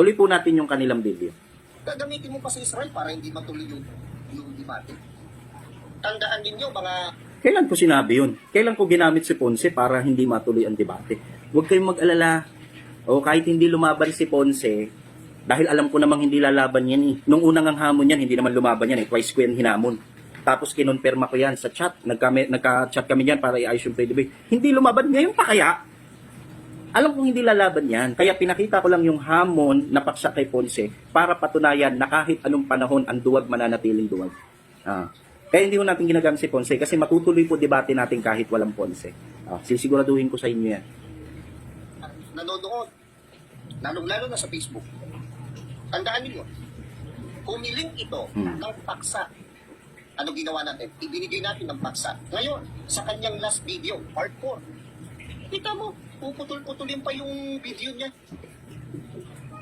Tuloy po natin yung kanilang video. Gagamitin mo pa sa Israel para hindi matuloy yung, yung debate. Tandaan ninyo, mga Kailan ko sinabi yun? Kailan ko ginamit si Ponce para hindi matuloy ang debate? Huwag kayong mag-alala. O kahit hindi lumaban si Ponce, dahil alam ko namang hindi lalaban yan eh. Nung unang ang hamon yan, hindi naman lumaban yan eh. Twice ko yan hinamon. Tapos kinonfirma ko yan sa chat. Nagka, nagka-chat kami yan para i-ayos yung play debate. Hindi lumaban ngayon pa kaya? Alam kong hindi lalaban yan. Kaya pinakita ko lang yung hamon na paksa kay Ponce para patunayan na kahit anong panahon ang duwag mananatiling duwag. Ah. Kaya hindi ko natin ginagamit si Ponce kasi matutuloy po debate natin kahit walang Ponce. Ah, sisiguraduhin ko sa inyo yan. nanonood, lalong-lalo na sa Facebook. Tandaan ninyo, humiling ito Hmm. ng paksa. Ano ginawa natin? Ibinigay natin ng paksa. Ngayon, sa kanyang last video, part 4, kita mo, puputol-putulin pa yung video niya.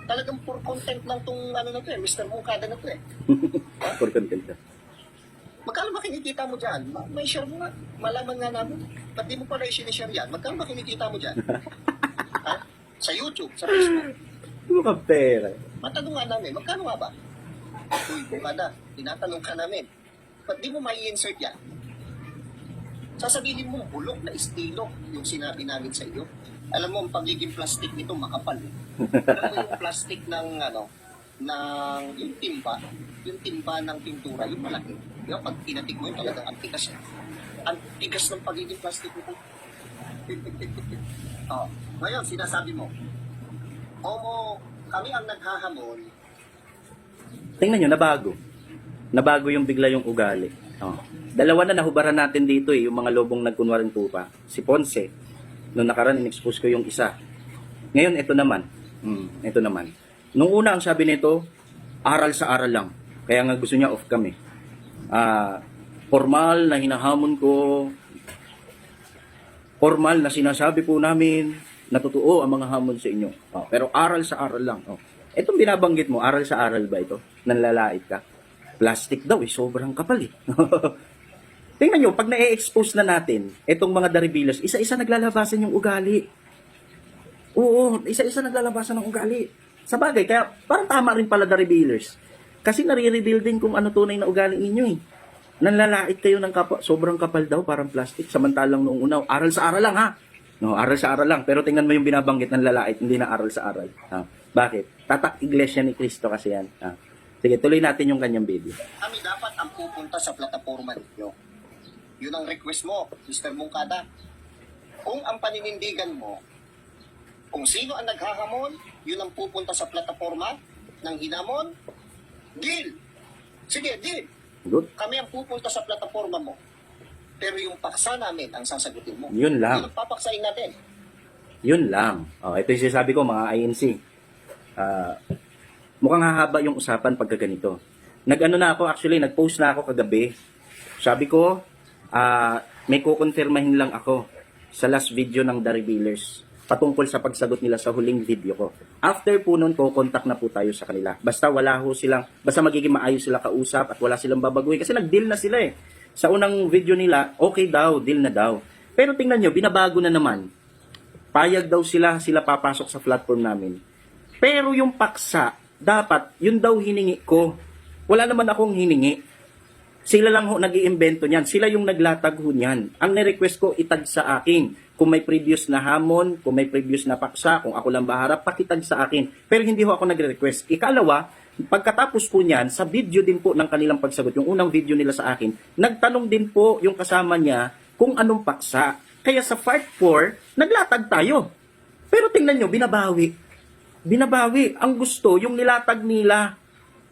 Talagang for content lang tong ano na to eh, Mr. Mukada na to eh. For content ka. Magkano ba kinikita mo dyan? Ma- May share mo nga. Malaman nga namin. Ba't di mo pa rin sinishare yan? Magkano ba kinikita mo dyan? ha? Sa YouTube, sa Facebook. Ano ka pera? Matanong nga namin, magkano nga ba? Uy, bukada, tinatanong ka namin. Ba't di mo may insert yan? Sasabihin mo, bulok na estilo yung sinabi namin sa iyo. Alam mo, ang pagiging plastic nito makapal. eh. Alam mo yung plastic ng, ano, ng, yung timba, yung timba ng pintura, yung malaki. Ba, pag tinatig mo yun, talagang ang tigas. Ang tigas ng pagiging plastic nito. oh, ngayon, sinasabi mo, Omo, kami ang naghahamon. Tingnan nyo, nabago. Nabago yung bigla yung ugali. Oh. Dalawa na nahubaran natin dito eh, yung mga lobong nagkunwaring tupa. Si Ponce, nung nakaraan, in-expose ko yung isa. Ngayon, ito naman. Hmm, ito naman. Nung una, ang sabi nito, aral sa aral lang. Kaya nga gusto niya off kami. Ah, formal na hinahamon ko, formal na sinasabi po namin na totoo ang mga hamon sa inyo. Oh, pero aral sa aral lang. Oh. Itong binabanggit mo, aral sa aral ba ito? Nanlalait ka? Plastic daw eh, sobrang kapal eh. Tingnan nyo, pag na-expose na natin, itong mga daribilas, isa-isa naglalabasan yung ugali. Oo, isa-isa naglalabasan ng ugali. Sa bagay, kaya parang tama rin pala daribilers. Kasi nare-reveal din kung ano tunay na ugali ninyo eh. Nanlalait kayo ng kapwa, sobrang kapal daw, parang plastic. Samantalang noong una, aral sa aral lang ha. No, aral sa aral lang. Pero tingnan mo yung binabanggit ng lalait, hindi na aral sa aral. Ha? Bakit? Tatak iglesia ni Kristo kasi yan. Ha? Sige, tuloy natin yung kanyang video. Kami dapat ang pupunta sa plataforma ninyo. Yun ang request mo, Mr. Mungkada. Kung ang paninindigan mo, kung sino ang naghahamon, yun ang pupunta sa plataforma ng hinamon, deal. Sige, deal. Good. Kami ang pupunta sa plataforma mo. Pero yung paksa namin ang sasagutin mo. Yun lang. Yun ang papaksain natin. Yun lang. Oh, ito yung sinasabi ko, mga INC. Ah, mukhang hahaba yung usapan pagka ganito. Nag-ano na ako, actually, nag-post na ako kagabi. Sabi ko, ah, may kukonfirmahin lang ako sa last video ng The Revealers patungkol sa pagsagot nila sa huling video ko. After po nun, kukontak na po tayo sa kanila. Basta wala ho silang, basta magiging maayos sila kausap at wala silang babaguhin. Kasi nag-deal na sila eh. Sa unang video nila, okay daw, deal na daw. Pero tingnan nyo, binabago na naman payag daw sila, sila papasok sa platform namin. Pero yung paksa, dapat, yun daw hiningi ko. Wala naman akong hiningi. Sila lang ho nag iimbento niyan. Sila yung naglatag ho niyan. Ang ni-request ko, itag sa akin. Kung may previous na hamon, kung may previous na paksa, kung ako lang baharap, pakitag sa akin. Pero hindi ho ako nagre-request. Ikalawa, pagkatapos po niyan, sa video din po ng kanilang pagsagot, yung unang video nila sa akin, nagtanong din po yung kasama niya kung anong paksa. Kaya sa part 4, naglatag tayo. Pero tingnan nyo, binabawi. Binabawi. Ang gusto, yung nilatag nila,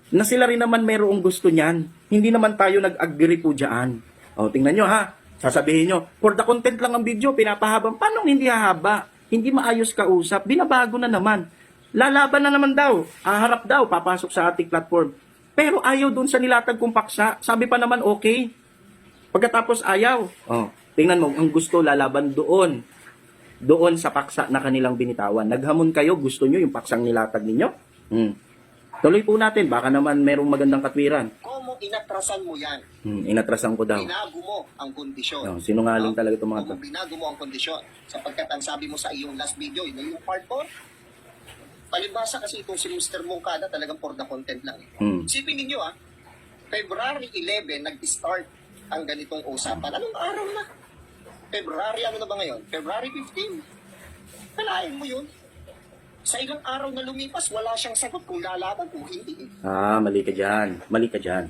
na sila rin naman mayroong gusto niyan. Hindi naman tayo nag-agree po dyan. O, tingnan nyo ha. Sasabihin nyo, for the content lang ang video, pinapahabang. Paano hindi hahaba? Hindi maayos kausap. Binabago na naman. Lalaban na naman daw. Aharap daw, papasok sa ating platform. Pero ayaw dun sa nilatag kong paksa. Sabi pa naman okay. Pagkatapos ayaw. Oh, tingnan mo, ang gusto lalaban doon. Doon sa paksa na kanilang binitawan. Naghamon kayo, gusto nyo yung paksang nilatag ninyo? Hmm. Tuloy po natin, baka naman merong magandang katwiran. Kung inatrasan mo yan, Hmm, inatrasan ko daw. binago mo ang kondisyon. Oh, sinungaling talaga itong mga to. Binago mo ang kondisyon, sapagkat ang sabi mo sa iyong last video, yun yung part 4, Palibasa kasi itong si Mr. Mungkada talagang for the content lang. Eh. Hmm. Isipin ninyo ah, February 11 nag-start ang ganitong usapan. Anong araw na? February, ano na ba ngayon? February 15. Kalahin mo yun. Sa ilang araw na lumipas, wala siyang sagot kung lalaban o hindi. Ah, mali ka dyan. Mali ka dyan.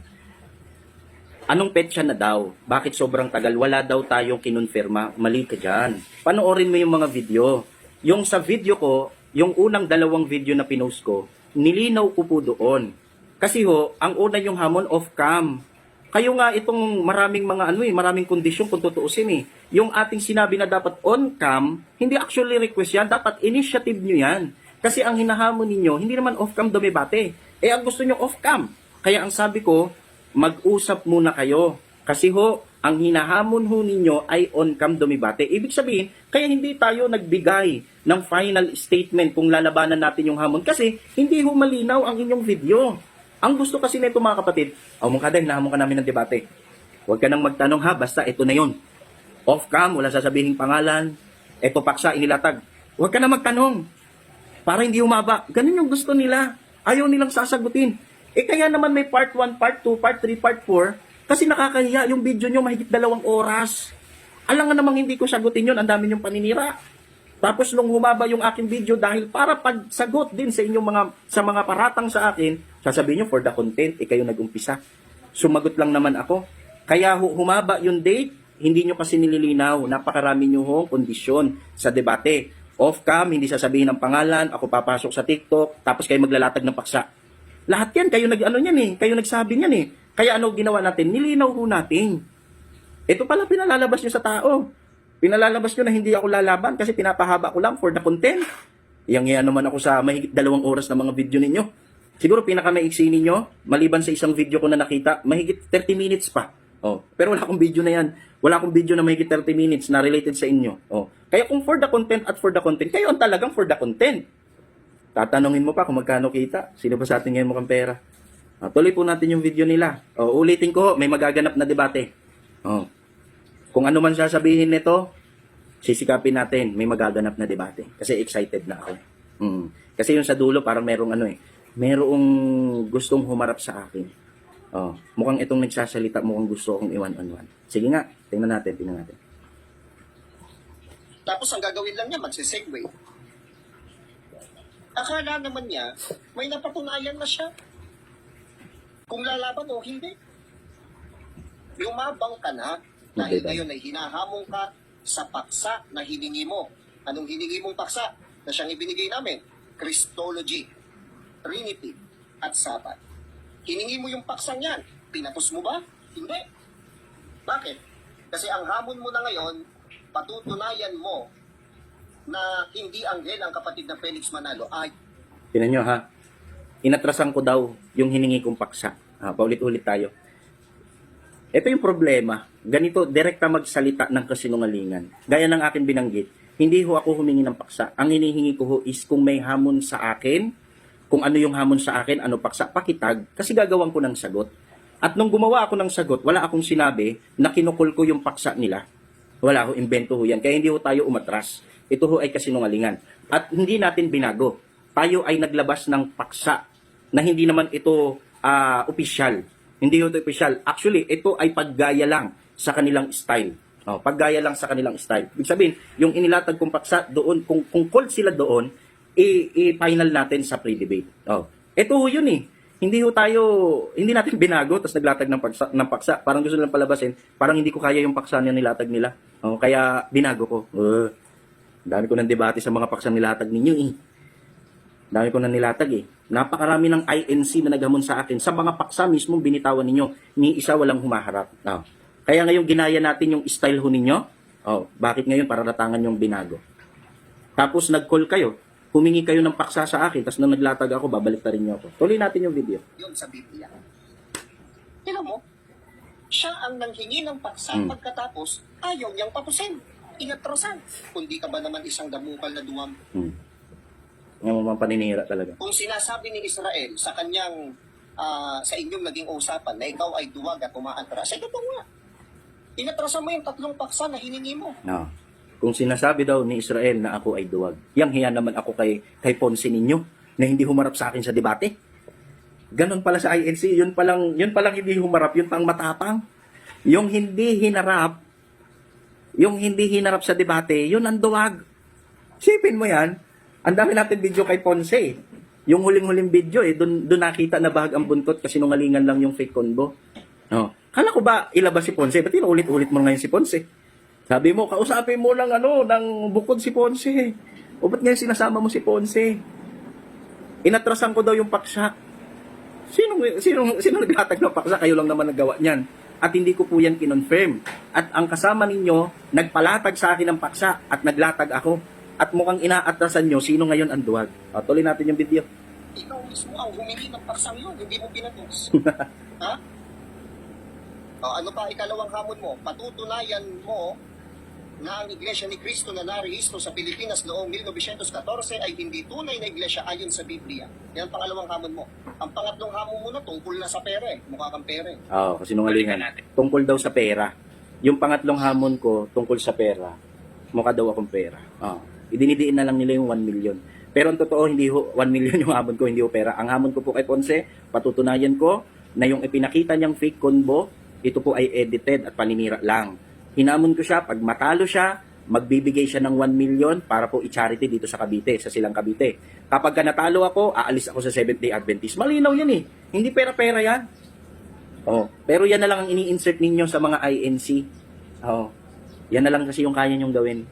Anong petsa na daw? Bakit sobrang tagal? Wala daw tayong kinonfirma. Mali ka dyan. Panoorin mo yung mga video. Yung sa video ko, yung unang dalawang video na pinost ko, nilinaw ko po doon. Kasi ho, ang una yung hamon off cam. Kayo nga itong maraming mga ano eh, maraming kondisyon kung tutuusin eh. Yung ating sinabi na dapat on cam, hindi actually request yan, dapat initiative nyo yan. Kasi ang hinahamon ninyo, hindi naman off cam dumibate. Eh ang gusto nyo off cam. Kaya ang sabi ko, mag-usap muna kayo. Kasi ho, ang hinahamon ho ninyo ay on-cam dumibate. Ibig sabihin, kaya hindi tayo nagbigay ng final statement kung lalabanan natin yung hamon. Kasi hindi ho malinaw ang inyong video. Ang gusto kasi nito mga kapatid, oh mong kada, hinahamon ka namin ng debate. Huwag ka nang magtanong ha, basta ito na yon. Off-cam, wala sasabihin pangalan. Ito paksa, inilatag. Huwag ka na magtanong para hindi humaba. Ganun yung gusto nila. Ayaw nilang sasagutin. Eh kaya naman may part 1, part 2, part 3, part 4 kasi nakakahiya yung video nyo mahigit dalawang oras. Alam nga namang hindi ko sagutin yun, ang dami yung paninira. Tapos nung humaba yung aking video dahil para pagsagot din sa inyong mga sa mga paratang sa akin, sasabihin nyo for the content, eh kayo nag-umpisa. Sumagot lang naman ako. Kaya hu- humaba yung date, hindi nyo kasi nililinaw. Napakarami nyo hong kondisyon sa debate. Off-cam, hindi sasabihin ng pangalan, ako papasok sa TikTok, tapos kayo maglalatag ng paksa. Lahat yan, kayo nag ano yan eh, kayo nagsabi niyan eh. Kaya ano ginawa natin? Nilinaw ho natin. Ito pala pinalalabas nyo sa tao. Pinalalabas nyo na hindi ako lalaban kasi pinapahaba ko lang for the content. Yang yan naman ako sa mahigit dalawang oras na mga video ninyo. Siguro pinakamaiksi ninyo, maliban sa isang video ko na nakita, mahigit 30 minutes pa. Oh, pero wala akong video na yan. Wala akong video na mahigit 30 minutes na related sa inyo. Oh. Kaya kung for the content at for the content, kayo ang talagang for the content. Tatanungin mo pa kung magkano kita. Sino ba sa atin ngayon mukhang pera? Ah, tuloy po natin yung video nila. Oh, ulitin ko, may magaganap na debate. Oh. Kung ano man sasabihin nito, sisikapin natin, may magaganap na debate. Kasi excited na ako. Mm. Kasi yung sa dulo, parang merong ano eh, merong gustong humarap sa akin. Oh, mukhang itong nagsasalita, mukhang gusto akong iwan on one. Sige nga, tingnan natin, tingnan natin. Tapos ang gagawin lang niya, magsisegue. Akala naman niya, may napatunayan na siya. Kung lalaban o hindi. Lumabang ka na dahil Okay, ngayon ay hinahamon ka sa paksa na hiningi mo. Anong hiningi mong paksa na siyang ibinigay namin? Christology, Trinity, at Sabat. Hiningi mo yung paksang yan. Pinapos mo ba? Hindi. Bakit? Kasi ang hamon mo na ngayon, patutunayan mo na hindi anghel ang kapatid ng Felix Manalo ay Tinan nyo ha, inatrasan ko daw yung hiningi kong paksa. Ah, paulit-ulit tayo. Ito yung problema. Ganito, direkta magsalita ng kasinungalingan. Gaya ng akin binanggit, hindi ho ako humingi ng paksa. Ang hinihingi ko ho is kung may hamon sa akin, kung ano yung hamon sa akin, ano paksa, pakitag, kasi gagawin ko ng sagot. At nung gumawa ako ng sagot, wala akong sinabi na kinukul ko yung paksa nila. Wala ho, invento ho yan. Kaya hindi ho tayo umatras. Ito ho ay kasinungalingan. At hindi natin binago. Tayo ay naglabas ng paksa na hindi naman ito ah, opisyal. Hindi ito opisyal. Actually, ito ay paggaya lang sa kanilang style. Oh, paggaya lang sa kanilang style. Ibig sabihin, yung inilatag kong paksa doon, kung, kung called sila doon, i-final natin sa pre-debate. Oh. Ito ho yun eh. Hindi ho tayo, hindi natin binago, tapos naglatag ng paksa, ng paksa. Parang gusto nilang palabasin, parang hindi ko kaya yung paksa na nilatag nila. Oh, kaya binago ko. Uh, dami ko ng debate sa mga paksa nilatag ninyo eh. Dami ko na nilatag eh. Napakarami ng INC na naghamon sa akin. Sa mga paksa mismo binitawan ninyo, ni isa walang humaharap. Oh. Kaya ngayon ginaya natin yung style ho ninyo. Oh, bakit ngayon para ratangan yung binago? Tapos nag-call kayo, humingi kayo ng paksa sa akin, tapos nung naglatag ako, babalik na rin niyo ako. Tuloy natin yung video. yun sa Biblia. Tignan mo, siya ang nanghingi ng paksa Hmm. pagkatapos ayaw niyang papusin. Inatrasan. Kundi ka ba naman isang damukal na duwam? Hmm. Yung mga paninira talaga. Kung sinasabi ni Israel sa kanyang ah, sa inyong naging usapan na ikaw ay duwag at umaatras, ay totoo nga. Inatrasan mo yung tatlong paksa na hiningi mo. No. Kung sinasabi daw ni Israel na ako ay duwag, yang hiya naman ako kay, kay Ponce ninyo. na hindi humarap sa akin sa debate. Ganon pala sa INC, yun palang, yun palang hindi humarap, yun pang matapang. Yung hindi hinarap, yung hindi hinarap sa debate, yun ang duwag. Sipin mo yan, ang dami natin video kay Ponce. Yung huling-huling video eh, doon nakita na bahag ang buntot kasi nungalingan lang yung fake convo. No. Kala ko ba ilabas si Ponce? Ba't ulit-ulit mo ngayon si Ponce? Sabi mo, kausapin mo lang ano, ng bukod si Ponce. O ba't ngayon sinasama mo si Ponce? Inatrasan ko daw yung paksa. Sino, sino, sino naglatag ng paksa? Kayo lang naman nagawa niyan. At hindi ko po yan kinonfirm. At ang kasama ninyo, nagpalatag sa akin ng paksa at naglatag ako. At mukhang inaatrasan nyo, sino ngayon ang duwag. O, tuloy natin yung video. Ikaw mismo ang humingi ng paksang yun, hindi mo pinatos. ha? O, ano pa ikalawang hamon mo? Patutunayan mo na ang Iglesia ni Cristo na narehistro sa Pilipinas noong 1914 ay hindi tunay na iglesia ayon sa Biblia. Yan ang pangalawang hamon mo. Ang pangatlong hamon mo na tungkol na sa pera eh. Mukha kang pera eh. Oo, kasi nungalingan. Tungkol daw sa pera. Yung pangatlong hamon ko, tungkol sa pera. Mukha daw akong pera. Oo. Idinidiin na lang nila yung 1 million. Pero ang totoo, hindi ho, 1 million yung hamon ko, hindi ho pera. Ang hamon ko po kay Ponce, patutunayan ko na yung ipinakita niyang fake convo, ito po ay edited at paninira lang. Hinamon ko siya, pag matalo siya, magbibigay siya ng 1 million para po i-charity dito sa Cavite, sa Silang Cavite. Kapag ka natalo ako, aalis ako sa Seventh-day Adventist. Malinaw yan eh. Hindi pera-pera yan. Oh, pero yan na lang ang ini-insert ninyo sa mga INC. Oh. Yan na lang kasi yung kaya nyong gawin.